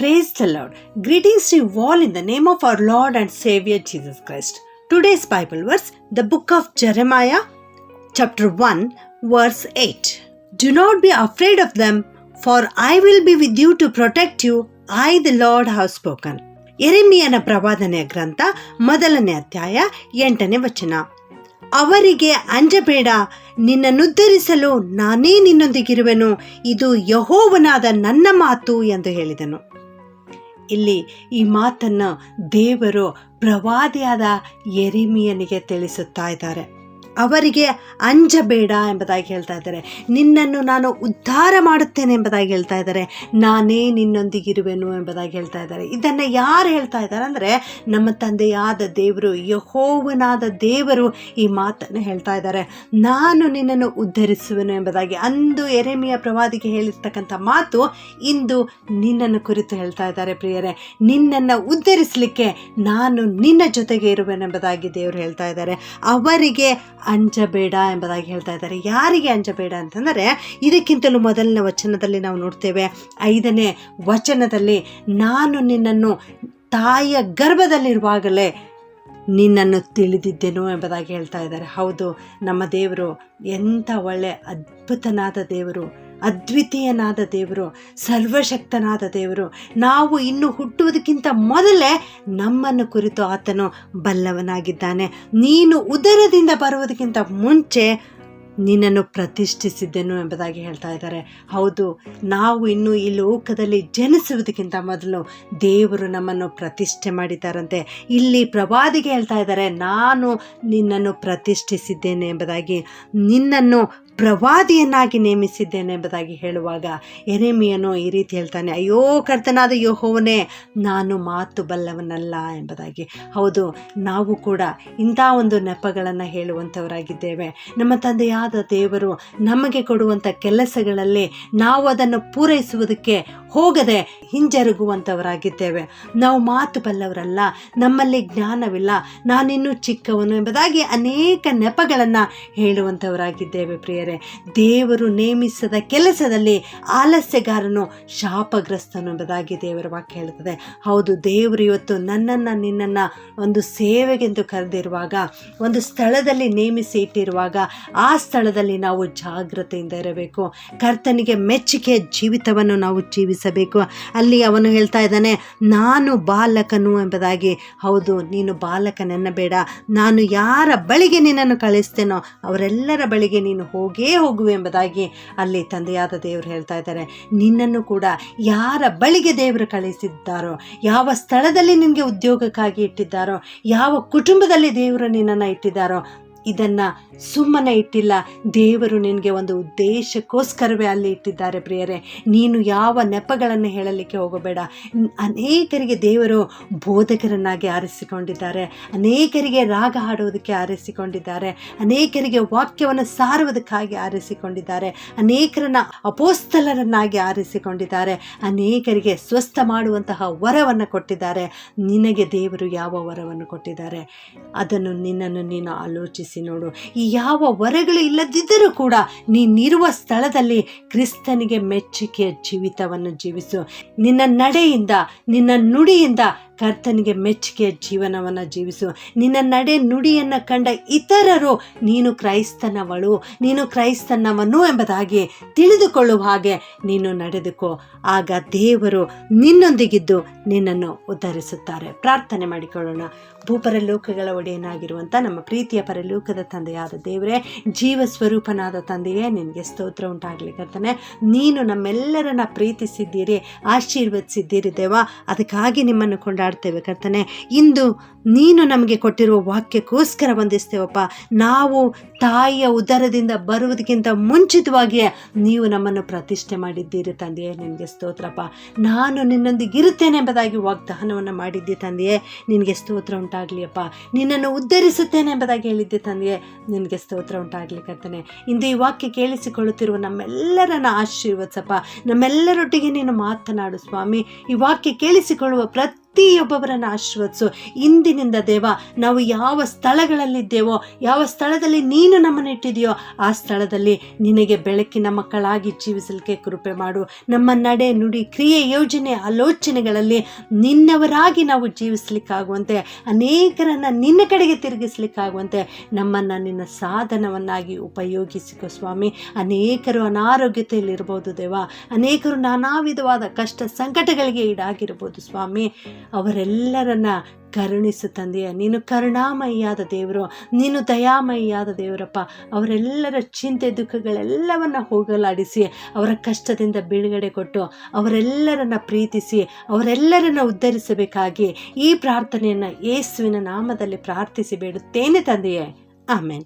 Praise the Lord greetings to all in the name of our Lord and saviour Jesus Christ today's Bible verse the book of Jeremiah chapter one verse eight do not be afraid of them for I will be with you to protect you I the Lord have spoken ಎರೆಮಿಯನ ಪ್ರವಾದನೆಯ ಗ್ರಂಥ, ಮೊದಲನೇ ಅಧ್ಯಾಯ, ಎಂಟನೇ ವಚನ. ಅವರಿಗೆ ಅಂಜಬೇಡ ನಿನ್ನನ್ನುದ್ಧರಿಸಲು ನಾನೇ ನಿನ್ನೊಂದಿಗಿರುವೆನು. ಇದು ಯಹೋವನಾದ ನನ್ನ ಮಾತು ಎಂದು ಹೇಳಿದನು. ಇಲ್ಲಿ ಈ ಮಾತನ್ನು ದೇವರು ಪ್ರವಾದಿಯಾದ ಎರಿಮಿಯನಿಗೆ ತಿಳಿಸುತ್ತಾ ಇದ್ದಾರೆ. ಅವರಿಗೆ ಅಂಜಬೇಡ ಎಂಬುದಾಗಿ ಹೇಳ್ತಾ ಇದ್ದಾರೆ. ನಿನ್ನನ್ನು ನಾನು ಉದ್ಧಾರ ಮಾಡುತ್ತೇನೆ ಎಂಬುದಾಗಿ ಹೇಳ್ತಾ ಇದ್ದಾರೆ. ನಾನೇ ನಿನ್ನೊಂದಿಗಿರುವೆನು ಎಂಬುದಾಗಿ ಹೇಳ್ತಾ ಇದ್ದಾರೆ. ಇದನ್ನು ಯಾರು ಹೇಳ್ತಾ ಇದ್ದಾರೆ ಅಂದರೆ ನಮ್ಮ ತಂದೆಯಾದ ದೇವರು, ಯಹೋವನಾದ ದೇವರು ಈ ಮಾತನ್ನು ಹೇಳ್ತಾ ಇದ್ದಾರೆ. ನಾನು ನಿನ್ನನ್ನು ಉದ್ಧರಿಸುವೆನು ಎಂಬುದಾಗಿ. ಅಂದು ಎರೆಮಿಯ ಪ್ರವಾದಿಗೆ ಹೇಳಿರ್ತಕ್ಕಂಥ ಮಾತು ಇಂದು ನಿನ್ನನ್ನು ಕುರಿತು ಹೇಳ್ತಾ ಇದ್ದಾರೆ ಪ್ರಿಯರೇ. ನಿನ್ನನ್ನು ಉದ್ಧರಿಸಲಿಕ್ಕೆ ನಾನು ನಿನ್ನ ಜೊತೆಗೆ ಇರುವೆನೆಂಬುದಾಗಿ ದೇವರು ಹೇಳ್ತಾ ಇದ್ದಾರೆ. ಅವರಿಗೆ ಅಂಜಬೇಡ ಎಂಬುದಾಗಿ ಹೇಳ್ತಾ ಇದ್ದಾರೆ. ಯಾರಿಗೆ ಅಂಜಬೇಡ ಅಂತಂದರೆ, ಇದಕ್ಕಿಂತಲೂ ಮೊದಲನೇ ವಚನದಲ್ಲಿ ನಾವು ನೋಡ್ತೇವೆ, ಐದನೇ ವಚನದಲ್ಲಿ, ನಾನು ನಿನ್ನನ್ನು ತಾಯಿಯ ಗರ್ಭದಲ್ಲಿರುವಾಗಲೇ ನಿನ್ನನ್ನು ತಿಳಿದಿದ್ದೇನು ಎಂಬುದಾಗಿ ಹೇಳ್ತಾ ಇದ್ದಾರೆ. ಹೌದು, ನಮ್ಮ ದೇವರು ಎಂಥ ಒಳ್ಳೆ ಅದ್ಭುತನಾದ ದೇವರು. ಅದ್ವಿತೀಯನಾದ ದೇವರು, ಸರ್ವಶಕ್ತನಾದ ದೇವರು, ನಾವು ಇನ್ನು ಹುಟ್ಟುವುದಕ್ಕಿಂತ ಮೊದಲೇ ನಮ್ಮನ್ನು ಕುರಿತು ಆತನು ಬಲ್ಲವನಾಗಿದ್ದಾನೆ. ನೀನು ಉದರದಿಂದ ಬರುವುದಕ್ಕಿಂತ ಮುಂಚೆ ನಿನ್ನನ್ನು ಪ್ರತಿಷ್ಠಿಸಿದ್ದೆನು ಎಂಬುದಾಗಿ ಹೇಳ್ತಾ ಇದ್ದಾರೆ. ಹೌದು, ನಾವು ಇನ್ನು ಈ ಲೋಕದಲ್ಲಿ ಜನಿಸುವುದಕ್ಕಿಂತ ಮೊದಲು ದೇವರು ನಮ್ಮನ್ನು ಪ್ರತಿಷ್ಠೆ ಮಾಡಿದ್ದಾರಂತೆ. ಇಲ್ಲಿ ಪ್ರವಾದಿಗೆ ಹೇಳ್ತಾ ಇದ್ದಾರೆ, ನಾನು ನಿನ್ನನ್ನು ಪ್ರತಿಷ್ಠಿಸಿದ್ದೇನೆ ಎಂಬುದಾಗಿ. ನಿನ್ನನ್ನು ಪ್ರವಾದಿಯನ್ನಾಗಿ ನೇಮಿಸಿದ್ದೇನೆ ಎಂಬುದಾಗಿ ಹೇಳುವಾಗ ಎರೆಮಿಯನು ಈ ರೀತಿ ಹೇಳ್ತಾನೆ, ಅಯ್ಯೋ, ಕರ್ತನಾದ ಯೋಹೋವನೇ, ನಾನು ಮಾತು ಬಲ್ಲವನಲ್ಲ ಎಂಬುದಾಗಿ. ಹೌದು, ನಾವು ಕೂಡ ಇಂಥ ಒಂದು ನೆಪಗಳನ್ನು ಹೇಳುವಂಥವರಾಗಿದ್ದೇವೆ. ನಮ್ಮ ತಂದೆಯಾದ ದೇವರು ನಮಗೆ ಕೊಡುವಂಥ ಕೆಲಸಗಳಲ್ಲಿ ನಾವು ಅದನ್ನು ಪೂರೈಸುವುದಕ್ಕೆ ಹೋಗದೆ ಹಿಂಜರುಗುವಂಥವರಾಗಿದ್ದೇವೆ. ನಾವು ಮಾತು ಬಲ್ಲವರಲ್ಲ, ನಮ್ಮಲ್ಲಿ ಜ್ಞಾನವಿಲ್ಲ, ನಾನಿನ್ನೂ ಚಿಕ್ಕವನು ಎಂಬುದಾಗಿ ಅನೇಕ ನೆಪಗಳನ್ನು ಹೇಳುವಂಥವರಾಗಿದ್ದೇವೆ ಪ್ರಿಯರೇ. ದೇವರು ನೇಮಿಸದ ಕೆಲಸದಲ್ಲಿ ಆಲಸ್ಯಗಾರನು ಶಾಪಗ್ರಸ್ತನು ಎಂಬುದಾಗಿ ದೇವರ ವಾಕ್ಯ ಹೇಳುತ್ತದೆ. ಹೌದು, ದೇವರು ಇವತ್ತು ನನ್ನನ್ನು, ನಿನ್ನನ್ನು ಒಂದು ಸೇವೆಗೆಂದು ಕರೆದಿರುವಾಗ, ಒಂದು ಸ್ಥಳದಲ್ಲಿ ನೇಮಿಸಿ ಇಟ್ಟಿರುವಾಗ, ಆ ಸ್ಥಳದಲ್ಲಿ ನಾವು ಜಾಗ್ರತೆಯಿಂದ ಇರಬೇಕು. ಕರ್ತನಿಗೆ ಮೆಚ್ಚುಗೆ ಜೀವಿತವನ್ನು ನಾವು ಜೀವಿಸಬೇಕು. ಅಲ್ಲಿ ಅವನು ಹೇಳ್ತಾ ಇದ್ದಾನೆ, ನಾನು ಬಾಲಕನು ಎಂಬುದಾಗಿ. ಹೌದು, ನೀನು ಬಾಲಕನೆನ್ನಬೇಡ. ನಾನು ಯಾರ ಬಳಿಗೆ ನಿನ್ನನ್ನು ಕಳಿಸ್ತೇನೋ ಅವರೆಲ್ಲರ ಬಳಿಗೆ ನೀನು ಹೋಗೇ ಹೋಗುವೆ ಎಂಬುದಾಗಿ ಅಲ್ಲಿ ತಂದೆಯಾದ ದೇವರು ಹೇಳ್ತಾ ಇದ್ದಾರೆ. ನಿನ್ನನ್ನು ಕೂಡ ಯಾರ ಬಳಿಗೆ ದೇವರು ಕಳಿಸಿದ್ದಾರೋ ಯಾವ ಸ್ಥಳದಲ್ಲಿ ನಿನಗೆ ಉದ್ಯೋಗಕ್ಕಾಗಿ ಇಟ್ಟಿದ್ದಾರೋ, ಯಾವ ಕುಟುಂಬದಲ್ಲಿ ದೇವರು ನಿನ್ನನ್ನು ಇಟ್ಟಿದ್ದಾರೋ ಇದನ್ನು ಸುಮ್ಮನೆ ಇಟ್ಟಿಲ್ಲ. ದೇವರು ನಿನಗೆ ಒಂದು ಉದ್ದೇಶಕ್ಕೋಸ್ಕರವೇ ಅಲ್ಲಿ ಇಟ್ಟಿದ್ದಾರೆ ಪ್ರಿಯರೇ. ನೀನು ಯಾವ ನೆಪಗಳನ್ನು ಹೇಳಲಿಕ್ಕೆ ಹೋಗಬೇಡ. ಅನೇಕರಿಗೆ ದೇವರು ಬೋಧಕರನ್ನಾಗಿ ಆರಿಸಿಕೊಂಡಿದ್ದಾರೆ. ಅನೇಕರಿಗೆ ರಾಗ ಹಾಡುವುದಕ್ಕೆ ಆರಿಸಿಕೊಂಡಿದ್ದಾರೆ. ಅನೇಕರಿಗೆ ವಾಕ್ಯವನ್ನು ಸಾರುವುದಕ್ಕಾಗಿ ಆರಿಸಿಕೊಂಡಿದ್ದಾರೆ. ಅನೇಕರನ್ನ ಅಪೋಸ್ತಲರನ್ನಾಗಿ ಆರಿಸಿಕೊಂಡಿದ್ದಾರೆ. ಅನೇಕರಿಗೆ ಸ್ವಸ್ಥ ಮಾಡುವಂತಹ ವರವನ್ನು ಕೊಟ್ಟಿದ್ದಾರೆ. ನಿನಗೆ ದೇವರು ಯಾವ ವರವನ್ನು ಕೊಟ್ಟಿದ್ದಾರೆ? ಅದನ್ನು ನಿನ್ನನ್ನು ನೀನು ಆಲೋಚಿಸಿ. ನೋಡು. ಈ ಯಾವ ವರಗಳು ಇಲ್ಲದಿದ್ದರೂ ಕೂಡ ನೀನಿರುವ ಸ್ಥಳದಲ್ಲಿ ಕ್ರಿಸ್ತನಿಗೆ ಮೆಚ್ಚುಗೆಯ ಜೀವಿತವನ್ನು ಜೀವಿಸು. ನಿನ್ನ ನಡೆಯಿಂದ, ನಿನ್ನ ನುಡಿಯಿಂದ ಕರ್ತನಿಗೆ ಮೆಚ್ಚುಗೆಯ ಜೀವನವನ್ನು ಜೀವಿಸು. ನಿನ್ನ ನಡೆ ನುಡಿಯನ್ನು ಕಂಡ ಇತರರು ನೀನು ಕ್ರೈಸ್ತನವಳು, ನೀನು ಕ್ರೈಸ್ತನವನು ಎಂಬುದಾಗಿ ತಿಳಿದುಕೊಳ್ಳುವ ಹಾಗೆ ನೀನು ನಡೆದುಕೋ. ಆಗ ದೇವರು ನಿನ್ನೊಂದಿಗಿದ್ದು ನಿನ್ನನ್ನು ಉದ್ಧರಿಸುತ್ತಾರೆ. ಪ್ರಾರ್ಥನೆ ಮಾಡಿಕೊಳ್ಳೋಣ. ಭೂಪರಲೋಕಗಳ ಒಡೆಯನಾಗಿರುವಂಥ ನಮ್ಮ ಪ್ರೀತಿಯ ಪರಲೋಕದ ತಂದೆಯಾದ ದೇವರೇ ಜೀವ ಸ್ವರೂಪನಾದ ತಂದೆಯೇ, ನಿನಗೆ ಸ್ತೋತ್ರ ಉಂಟಾಗಲಿ ಕರ್ತನೆ. ನೀನು ನಮ್ಮೆಲ್ಲರನ್ನ ಪ್ರೀತಿಸಿದ್ದೀರಿ, ಆಶೀರ್ವದಿಸಿದ್ದೀರಿ ದೇವ. ಅದಕ್ಕಾಗಿ ನಿಮ್ಮನ್ನು ಕೊಂಡಾಡ್ತೇವೆ ಕರ್ತನೆ. ಇಂದು ನೀನು ನಮಗೆ ಕೊಟ್ಟಿರುವ ವಾಕ್ಯಕ್ಕೋಸ್ಕರ ಬಂದಿಸ್ತೇವಪ್ಪ ನಾವು ತಾಯಿಯ ಉದರದಿಂದ ಬರುವುದಕ್ಕಿಂತ ಮುಂಚಿತವಾಗಿಯೇ ನೀವು ನಮ್ಮನ್ನು ಪ್ರತಿಷ್ಠೆ ಮಾಡಿದ್ದೀರಿ ತಂದೆಯೇ, ನಿನಗೆ ಸ್ತೋತ್ರಪ್ಪ. ನಾನು ನಿನ್ನೊಂದಿಗೆ ಇರುತ್ತೇನೆ ಎಂಬುದಾಗಿ ವಾಗ್ದಾನವನ್ನು ಮಾಡಿದ್ದೆ ತಂದೆಯೇ, ನಿನಗೆ ಸ್ತೋತ್ರ ಉಂಟಾಗಲಿಯಪ್ಪ. ನಿನ್ನನ್ನು ಉದ್ಧರಿಸುತ್ತೇನೆ ಎಂಬುದಾಗಿ ಹೇಳಿದ್ದೆ ತಂದೆಯೇ, ನಿನಗೆ ಸ್ತೋತ್ರ ಉಂಟಾಗಲಿ ಕರ್ತನೆ. ಇಂದು ಈ ವಾಕ್ಯ ಕೇಳಿಸಿಕೊಳ್ಳುತ್ತಿರುವ ನಮ್ಮೆಲ್ಲರನ್ನ ಆಶೀರ್ವದಿಸಪ್ಪ. ನಮ್ಮೆಲ್ಲರೊಟ್ಟಿಗೆ ನೀನು ಮಾತನಾಡು ಸ್ವಾಮಿ. ಈ ವಾಕ್ಯ ಕೇಳಿಸಿಕೊಳ್ಳುವ ಪ್ರತಿ ಪ್ರತಿಯೊಬ್ಬೊಬ್ಬರನ್ನು ಆಶೀರ್ವದಿಸು. ಇಂದಿನಿಂದ ದೇವ, ನಾವು ಯಾವ ಸ್ಥಳಗಳಲ್ಲಿದ್ದೇವೋ, ಯಾವ ಸ್ಥಳದಲ್ಲಿ ನೀನು ನಮ್ಮನ್ನು ಇಟ್ಟಿದೆಯೋ, ಆ ಸ್ಥಳದಲ್ಲಿ ನಿನಗೆ ಬೆಳಕಿನ ಮಕ್ಕಳಾಗಿ ಜೀವಿಸಲಿಕ್ಕೆ ಕೃಪೆ ಮಾಡು. ನಮ್ಮ ನಡೆ, ನುಡಿ, ಕ್ರಿಯೆ, ಯೋಜನೆ, ಆಲೋಚನೆಗಳಲ್ಲಿ ನಿನ್ನವರಾಗಿ ನಾವು ಜೀವಿಸಲಿಕ್ಕಾಗುವಂತೆ, ಅನೇಕರನ್ನು ನಿನ್ನ ಕಡೆಗೆ ತಿರುಗಿಸ್ಲಿಕ್ಕಾಗುವಂತೆ ನಮ್ಮನ್ನು ನಿನ್ನ ಸಾಧನವನ್ನಾಗಿ ಉಪಯೋಗಿಸಿಕೊ ಸ್ವಾಮಿ. ಅನೇಕರು ಅನಾರೋಗ್ಯತೆಯಲ್ಲಿರ್ಬೋದು ದೇವ, ಅನೇಕರು ನಾನಾ ವಿಧವಾದ ಕಷ್ಟ ಸಂಕಟಗಳಿಗೆ ಈಡಾಗಿರ್ಬೋದು ಸ್ವಾಮಿ. ಅವರೆಲ್ಲರನ್ನ ಕರುಣಿಸು ತಂದೆಯ. ನೀನು ಕರುಣಾಮಯಿಯಾದ ದೇವರು. ನೀನು ದಯಾಮಯಿಯಾದ ದೇವರಪ್ಪ. ಅವರೆಲ್ಲರ ಚಿಂತೆ ದುಃಖಗಳೆಲ್ಲವನ್ನು ಹೋಗಲಾಡಿಸಿ, ಅವರ ಕಷ್ಟದಿಂದ ಬಿಡುಗಡೆ ಕೊಟ್ಟು, ಅವರೆಲ್ಲರನ್ನ ಪ್ರೀತಿಸಿ, ಅವರೆಲ್ಲರನ್ನ ಉದ್ಧರಿಸಬೇಕಾಗಿ ಈ ಪ್ರಾರ್ಥನೆಯನ್ನು ಯೇಸುವಿನ ನಾಮದಲ್ಲಿ ಪ್ರಾರ್ಥಿಸಿ ಬೇಡುತ್ತೇನೆ ತಂದೆಯೇ. ಆಮೇನ್.